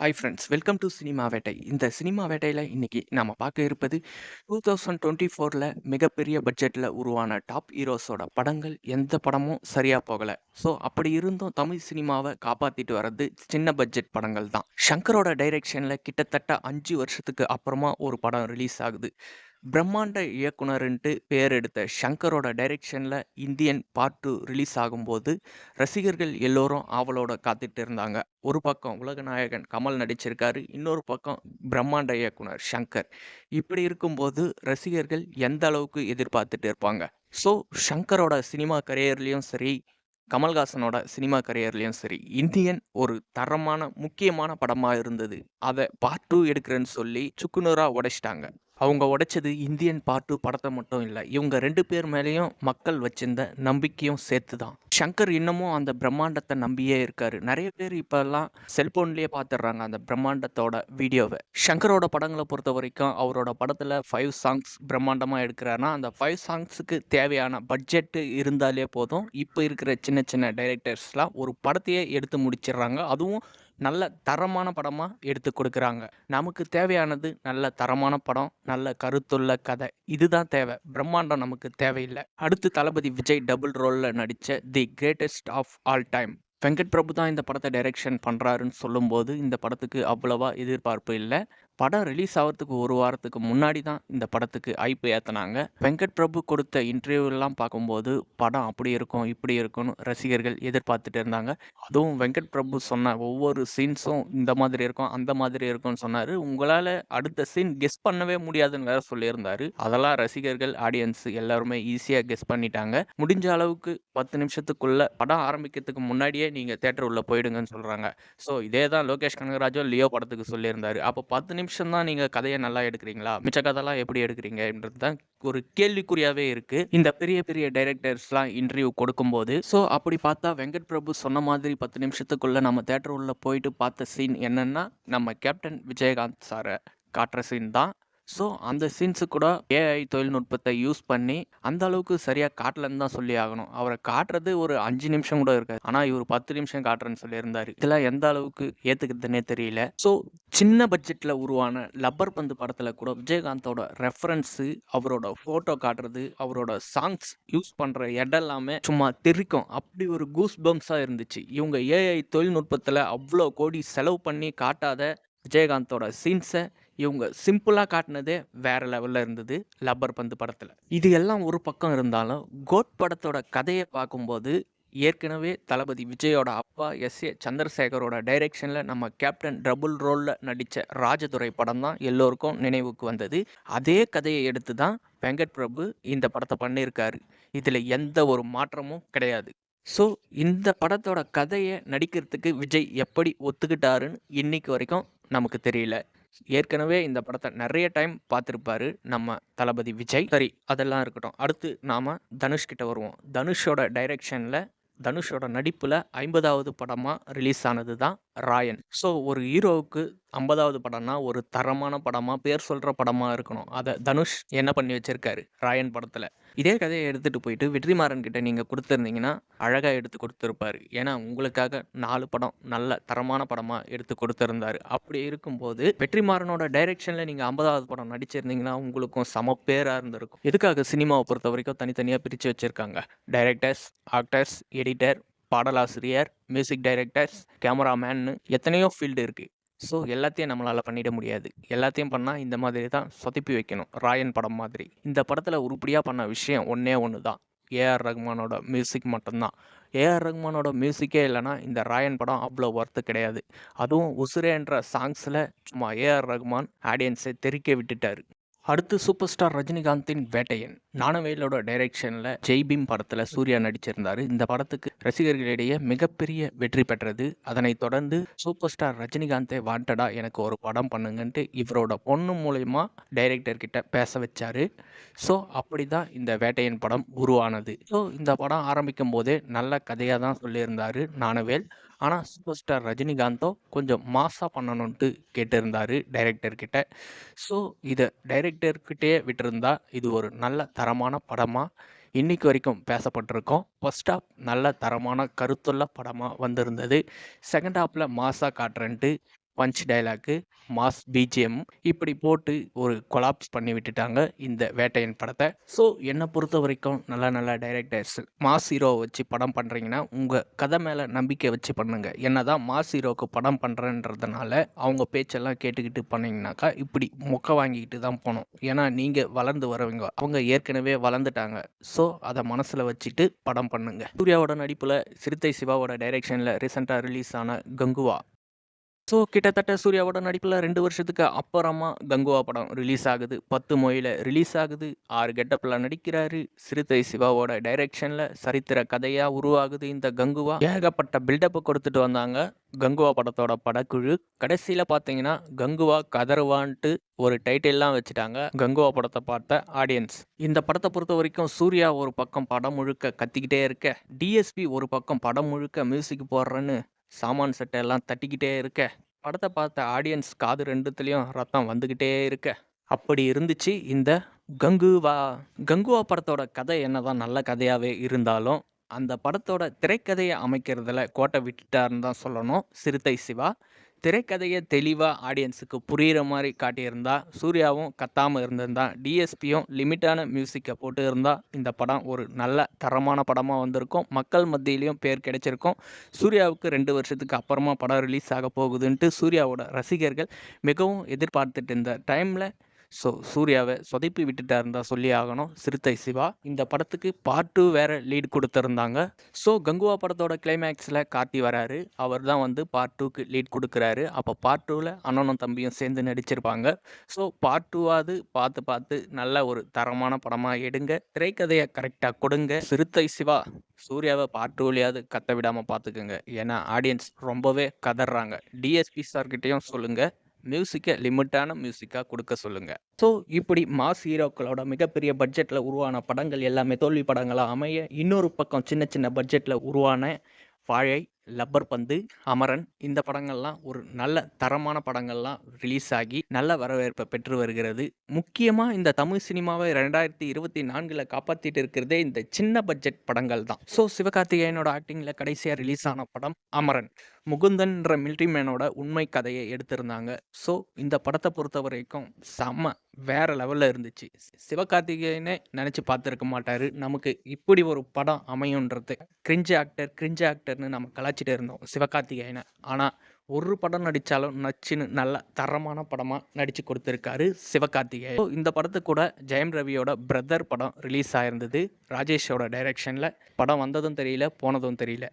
Hi friends welcome to cinema வேட்டை இந்த cinema வேட்டையில் இன்றைக்கி நம்ம பார்க்க இருப்பது டூ தௌசண்ட் டுவெண்ட்டி ஃபோரில் மிகப்பெரிய பட்ஜெட்டில் உருவான டாப் ஹீரோஸோட படங்கள். எந்த படமும் சரியாக போகலை. ஸோ அப்படி இருந்தும் தமிழ் சினிமாவை காப்பாற்றிட்டு வர்றது சின்ன பட்ஜெட் படங்கள் தான் ஷங்கரோட டைரெக்ஷனில் கிட்டத்தட்ட அஞ்சு வருஷத்துக்கு அப்புறமா ஒரு படம் ரிலீஸ் ஆகுது. பிரம்மாண்ட இயக்குனருன்ட்டு பேர் எடுத்த ஷங்கரோட டைரெக்ஷனில் இந்தியன் பார்ட் டூ ரிலீஸ் ஆகும்போது ரசிகர்கள் எல்லோரும் ஆவலோட காத்துட்டு இருந்தாங்க. ஒரு பக்கம் உலகநாயகன் கமல் நடிச்சிருக்காரு இன்னொரு பக்கம் பிரம்மாண்ட இயக்குனர் ஷங்கர். இப்படி இருக்கும்போது ரசிகர்கள் எந்த அளவுக்கு எதிர்பார்த்துட்டு இருப்பாங்க? ஸோ ஷங்கரோட சினிமா கரியர்லேயும் சரி கமல்ஹாசனோட சினிமா கரியர்லேயும் சரி இந்தியன் ஒரு தரமான முக்கியமான படமாக இருந்தது. அதை பார்ட் டூ எடுக்கிறேன்னு சொல்லி சுக்குநூறாக உடைச்சிட்டாங்க. அவங்க உடைச்சது இந்தியன் பார்ட் படத்தை மட்டும் இல்லை இவங்க ரெண்டு பேர் மேலேயும் மக்கள் வச்சிருந்த நம்பிக்கையும் சேர்த்து தான் ஷங்கர் இன்னமும் அந்த பிரம்மாண்டத்தை நம்பியே இருக்காரு. நிறைய பேர் இப்போல்லாம் செல்போன்லேயே பார்த்துடுறாங்க அந்த பிரம்மாண்டத்தோட வீடியோவை. ஷங்கரோட படங்களை பொறுத்த வரைக்கும் அவரோட படத்தில் ஃபைவ் சாங்ஸ் பிரம்மாண்டமாக எடுக்கிறாருன்னா அந்த ஃபைவ் சாங்ஸுக்கு தேவையான பட்ஜெட்டு இருந்தாலே போதும். இப்போ இருக்கிற சின்ன சின்ன டைரக்டர்ஸ்லாம் ஒரு படத்தையே எடுத்து முடிச்சிடுறாங்க. அதுவும் நல்ல தரமான படமாக எடுத்து கொடுக்குறாங்க. நமக்கு தேவையானது நல்ல தரமான படம் நல்ல கருத்துள்ள கதை. இதுதான் தேவை. பிரம்மாண்டம் நமக்கு தேவையில்லை. அடுத்து தளபதி விஜய் டபுள் ரோலில் நடித்த the greatest of all time. Venkat Prabhu தான் இந்த படத்தை டைரக்ஷன் பண்ணுறாருன்னு சொல்லும்போது இந்த படத்துக்கு அவ்வளவா எதிர்பார்ப்பு இல்லை. படம் ரிலீஸ் ஆகிறதுக்கு ஒரு வாரத்துக்கு முன்னாடி தான் இந்த படத்துக்கு ஐப்பு ஏற்றினாங்க வெங்கட் பிரபு கொடுத்த இன்டர்வியூலாம் பார்க்கும்போது படம் அப்படி இருக்கும் இப்படி இருக்கும்னு ரசிகர்கள் எதிர்பார்த்துட்டு இருந்தாங்க. அதுவும் வெங்கட் பிரபு சொன்ன ஒவ்வொரு சீன்ஸும் இந்த மாதிரி இருக்கும் அந்த மாதிரி இருக்கும்னு சொன்னார். உங்களால் அடுத்த சீன் கெஸ் பண்ணவே முடியாதுன்னு வேற சொல்லியிருந்தாரு. அதெல்லாம் ரசிகர்கள் ஆடியன்ஸ் எல்லாருமே ஈஸியாக கெஸ் பண்ணிட்டாங்க. முடிஞ்ச அளவுக்கு பத்து நிமிஷத்துக்குள்ள படம் ஆரம்பிக்கிறதுக்கு முன்னாடியே நீங்கள் தேட்டர் உள்ளே போயிடுங்கன்னு சொல்கிறாங்க ஸோ இதே தான் லோகேஷ் கனகராஜும் லியோ படத்துக்கு சொல்லியிருந்தாரு. அப்போ பத்து நிமிஷம் நிமிஷம் தான் நீங்கள் கதையை நல்லா எடுக்கிறீங்களா? மிச்ச கதைலாம் எப்படி எடுக்கிறீங்கன்றது தான் ஒரு கேள்விக்குறியாகவே இருக்குது இந்த பெரிய பெரிய டைரக்டர்ஸ்லாம் இன்டர்வியூ கொடுக்கும்போது ஸோ அப்படி பார்த்தா வெங்கட் பிரபு சொன்ன மாதிரி பத்து நிமிஷத்துக்குள்ளே நம்ம தேட்டர் உள்ளே போயிட்டு பார்த்த சீன் என்னென்னா நம்ம கேப்டன் விஜயகாந்த் சாரை காட்டுற சீன் தான். ஸோ அந்த சீன்ஸு கூட ஏஐ தொழில்நுட்பத்தை யூஸ் பண்ணி அந்த அளவுக்கு சரியாக காட்டலன்னு தான் சொல்லி ஆகணும். அவரை காட்டுறது ஒரு அஞ்சு நிமிஷம் கூட இருக்காது. ஆனால் இவர் பத்து நிமிஷம் காட்டுறேன்னு சொல்லியிருந்தாரு. இதெல்லாம் எந்த அளவுக்கு ஏற்றுக்கிறதுனே தெரியல. ஸோ சின்ன பட்ஜெட்டில் உருவான லப்பர் பந்து படத்தில் கூட விஜயகாந்தோட ரெஃபரன்ஸு அவரோட ஃபோட்டோ காட்டுறது அவரோட சாங்ஸ் யூஸ் பண்ணுற இடம் எல்லாமே சும்மா தெரிக்கும். அப்படி ஒரு கூஸ் பம்ஸாக இருந்துச்சு. இவங்க ஏஐ தொழில்நுட்பத்தில் அவ்வளோ கோடி செலவு பண்ணி காட்டாத விஜயகாந்தோட சீன்ஸை இவங்க சிம்பிளாக காட்டினதே வேற லெவலில் இருந்தது லப்பர் பந்து படத்தில். இது எல்லாம் ஒரு பக்கம் இருந்தாலும் கோட் படத்தோட கதையை பார்க்கும்போது ஏற்கனவே தளபதி விஜயோட அப்பா எஸ். ஏ. சந்திரசேகரோட டைரெக்ஷனில் நம்ம கேப்டன் டபுள் ரோலில் நடித்த ராஜதுரை படம் தான் எல்லோருக்கும் நினைவுக்கு வந்தது. அதே கதையை எடுத்து தான் வெங்கட் பிரபு இந்த படத்தை பண்ணியிருக்காரு. இதில் எந்த ஒரு மாற்றமும் கிடையாது. ஸோ இந்த படத்தோட கதையை நடிக்கிறதுக்கு விஜய் எப்படி ஒத்துக்கிட்டாருன்னு இன்னைக்கு வரைக்கும் நமக்கு தெரியல. ஏற்கனவே இந்த படத்தை நிறைய டைம் பார்த்துருப்பாரு நம்ம தளபதி விஜய். சரி அதெல்லாம் இருக்கட்டும். அடுத்து நாம் தனுஷ்கிட்ட வருவோம். தனுஷோட டைரெக்ஷனில் தனுஷோட நடிப்பில் ஐம்பதாவது படமாக ரிலீஸ் ஆனது தான் ராயன். ஸோ ஒரு ஹீரோவுக்கு ஐம்பதாவது படம்னா ஒரு தரமான படமாக பேர் சொல்கிற படமாக இருக்கணும். அதை தனுஷ் என்ன பண்ணி வச்சுருக்காரு? ராயன் படத்தில். இதே கதையை எடுத்துகிட்டு போயிட்டு வெற்றிமாறன் கிட்ட நீங்கள் கொடுத்துருந்தீங்கன்னா அழகாக எடுத்து கொடுத்துருப்பாரு. ஏன்னா உங்களுக்காக நாலு படம் நல்ல தரமான படமாக எடுத்து கொடுத்துருந்தாரு. அப்படி இருக்கும்போது வெற்றிமாறனோட டைரெக்ஷனில் நீங்கள் ஐம்பதாவது படம் நடிச்சிருந்தீங்கன்னா உங்களுக்கும் சம பேராக இருந்திருக்கும். எதுக்காக சினிமாவை பொறுத்த வரைக்கும் தனித்தனியாக பிரித்து வச்சுருக்காங்க? டைரக்டர்ஸ் ஆக்டர்ஸ் எடிட்டர் பாடலாசிரியர் மியூசிக் டைரக்டர்ஸ் கேமராமேன்னு எத்தனையோ ஃபீல்டு இருக்குது ஸோ எல்லாத்தையும் நம்மளால் பண்ணிட முடியாது. எல்லாத்தையும் பண்ணால் இந்த மாதிரி தான் சொதப்பி வைக்கணும். ராயன் படம் மாதிரி. இந்த படத்தில் உருப்படியாக பண்ண விஷயம் ஒன்றே ஒன்று தான் ஏஆர் ரஹ்மானோட மியூசிக் மட்டும்தான். ஏஆர் ரஹ்மானோட மியூசிக்கே இல்லைனா இந்த ராயன் படம் அவ்வளோ ஒர்த்து கிடையாது. அதுவும் உசுரேன்ற சாங்ஸில் சும்மா ஏஆர் ரஹ்மான் ஆடியன்ஸை தெரிக்க விட்டுட்டார். அடுத்து சூப்பர் ஸ்டார் ரஜினிகாந்தின் வேட்டையன் நானவேலோட டைரக்ஷனில் ஜெய்பீம் படத்தில் சூர்யா நடிச்சிருந்தார். இந்த படத்துக்கு ரசிகர்களிடையே மிகப்பெரிய வெற்றி பெற்றது. அதனைத் தொடர்ந்து சூப்பர் ஸ்டார் ரஜினிகாந்தே வாண்டடா எனக்கு ஒரு படம் பண்ணுங்கன்ட்டு இவரோட பொண்ணு மூலயமா டைரக்டர்கிட்ட பேச வச்சார். ஸோ அப்படி தான் இந்த வேட்டையன் படம் உருவானது. ஸோ இந்த படம் ஆரம்பிக்கும் போதே நல்ல கதையாக தான் சொல்லியிருந்தார் நானவேல் ஆனால் சூப்பர் ஸ்டார் ரஜினிகாந்தோ கொஞ்சம் மாஸாக பண்ணணுன்ட்டு கேட்டிருந்தார் டைரக்டர்கிட்ட ஸோ இதை டைரக்டர்கிட்டே விட்டிருந்தா இது ஒரு நல்ல தரமான படமாக இன்னைக்கு வரைக்கும் பேசப்பட்டிருக்கோம். ஃபஸ்ட் ஹாஃப் நல்ல தரமான கருத்துள்ள படமாக வந்திருந்தது. செகண்ட் ஹாஃபில் மாஸாக காட்டுறன்ட்டு பஞ்ச் டயலாக்கு, மாஸ் பிஜிஎம் இப்படி போட்டு ஒரு கொலாப்ஸ் பண்ணி விட்டுட்டாங்க இந்த வேட்டையன் படத்தை ஸோ என்னை பொறுத்த வரைக்கும் நல்ல நல்ல டைரக்டர்ஸ் மாஸ் ஹீரோவை வச்சு படம் பண்ணுறீங்கன்னா உங்கள் கதை மேலே நம்பிக்கை வச்சு பண்ணுங்க. என்னதான் மாஸ் ஹீரோவுக்கு படம் பண்ணுறேன்றதுனால அவங்க பேச்செல்லாம் கேட்டுக்கிட்டு பண்ணிங்கனாக்கா இப்படி மொக்க வாங்கிக்கிட்டு தான் போகணும் ஏன்னா நீங்கள் வளர்ந்து வரவங்க. அவங்க ஏற்கனவே வளர்ந்துட்டாங்க. ஸோ அதை மனசில் வச்சுட்டு படம் பண்ணுங்க. சூர்யாவோட நடிப்பில் சிறுத்தை சிவாவோட டைரக்ஷனில் ரீசெண்டாக ரிலீஸ் ஆன கங்குவா. ஸோ கிட்டத்தட்ட சூர்யாவோட நடிப்பில் ரெண்டு வருஷத்துக்கு அப்புறமா கங்குவா படம் ரிலீஸ் ஆகுது. பத்து மொழியில் ரிலீஸ் ஆகுது. ஆறு கெட்டப்பில் நடிக்கிறாரு. சிறுத்தை சிவாவோட டைரக்ஷனில் சரித்திர கதையாக உருவாகுது இந்த கங்குவா. ஏகப்பட்ட பில்டப்பை கொடுத்துட்டு வந்தாங்க. கங்குவா படத்தோட படக்குழு. கடைசியில் பார்த்தீங்கன்னா, கங்குவா கதருவான்ட்டு ஒரு டைட்டில்லாம் வச்சுட்டாங்க. கங்குவா படத்தை பார்த்த ஆடியன்ஸ். இந்த படத்தை பொறுத்த வரைக்கும் சூர்யா ஒரு பக்கம் படம் முழுக்க கத்திக்கிட்டே இருக்க, டிஎஸ்பி ஒரு பக்கம் படம் முழுக்க மியூசிக் போடுறேன்னு சாமான் சட்டை எல்லாம் தட்டிக்கிட்டே இருக்க, படத்தை பார்த்த ஆடியன்ஸ் காது ரெண்டுத்துலேயும் ரத்தம் வந்துக்கிட்டே இருக்க. அப்படி இருந்துச்சு இந்த கங்குவா. கங்குவா படத்தோட கதை என்னதான் நல்ல கதையாகவே இருந்தாலும், அந்த படத்தோட திரைக்கதையை அமைக்கிறதுல கோட்டை விட்டுட்டாருன்னு தான் சொல்லணும் சிறுத்தை சிவா. திரைக்கதையை தெளிவாக ஆடியன்ஸுக்கு புரிகிற மாதிரி காட்டியிருந்தா, சூர்யாவும் கத்தாமல் இருந்திருந்தா, டிஎஸ்பியும் லிமிட்டான மியூசிக்கை போட்டு இருந்தால் இந்த படம் ஒரு நல்ல தரமான படமாக வந்திருக்கும். மக்கள் மத்தியிலையும் பேர் கிடைச்சிருக்கும். சூர்யாவுக்கு ரெண்டு வருஷத்துக்கு அப்புறமா படம் ரிலீஸ் ஆக போகுதுன்ட்டு சூர்யாவோட ரசிகர்கள் மிகவும் எதிர்பார்த்துட்டு இருந்த டைமில் ஸோ சூர்யாவை சொதைப்பி விட்டுட்டாருன்னு தான் சொல்லி ஆகணும் சிறுத்தை சிவா. இந்த படத்துக்கு பார்ட் டூ வேற லீட் கொடுத்துருந்தாங்க ஸோ கங்குவா படத்தோட கிளைமேக்ஸில் கார்த்தி வராரு. அவர் தான் வந்து பார்ட் டூக்கு லீட் கொடுக்குறாரு அப்போ பார்ட் டூவில் அண்ணனும் தம்பியும் சேர்ந்து நடிச்சிருப்பாங்க. ஸோ பார்ட் டூவாவது பார்த்து பார்த்து நல்ல ஒரு தரமான படமாக எடுங்க. திரைக்கதையை கரெக்டாக கொடுங்க. சிறுத்தை சிவா சூர்யாவை பார்ட் டூலையாவது கத்த விடாமல் பார்த்துக்குங்க ஏன்னா ஆடியன்ஸ் ரொம்பவே கதறாங்க டிஎஸ்பி சார்கிட்டையும் சொல்லுங்கள் மியூசிக்கை லிமிட்டான மியூசிக்காக கொடுக்க சொல்லுங்கள் ஸோ இப்படி மாஸ் ஹீரோக்களோட மிகப்பெரிய பட்ஜெட்டில் உருவான படங்கள் எல்லாமே தோல்வி படங்களாக அமைய, இன்னொரு பக்கம் சின்ன சின்ன பட்ஜெட்டில் உருவான வாழை, லப்பர் பந்து, அமரன் இந்த படங்கள்லாம் ஒரு நல்ல தரமான படங்கள்லாம் ரிலீஸ் ஆகி நல்ல வரவேற்பை பெற்று வருகிறது. முக்கியமாக இந்த தமிழ் சினிமாவை ரெண்டாயிரத்தி இருபத்தி நான்கில் காப்பாற்றிட்டு இருக்கிறதே இந்த சின்ன பட்ஜெட் படங்கள் தான். ஸோ சிவகார்த்திகேயனோட ஆக்டிங்கில் கடைசியாக ரிலீஸ் ஆன படம் அமரன். முகுந்தன்ற மிலிட்டரி மேனோட உண்மை கதையை எடுத்திருந்தாங்க. ஸோ இந்த படத்தை பொறுத்த வரைக்கும் செம்ம வேற லெவலில் இருந்துச்சு. சிவகார்த்திகேயனே நினச்சி பார்த்துருக்க மாட்டார் நமக்கு இப்படி ஒரு படம் அமையுன்றது கிரிஞ்ச் ஆக்டர், கிரிஞ்ச் ஆக்டர்னு நம்ம கலாச்சிட்டு இருந்தோம் சிவகார்த்திகேயனை ஆனால் ஒரு படம் நடித்தாலும் நச்சுன்னு நல்ல தரமான படமாக நடித்து கொடுத்துருக்காரு சிவகார்த்திகேயன். ஸோ இந்த படத்துக்கு கூட ஜெயம் ரவியோட பிரதர் படம் ரிலீஸ் ஆயிருந்தது. ராஜேஷோட டைரக்ஷனில் படம் வந்ததும் தெரியல, போனதும் தெரியல.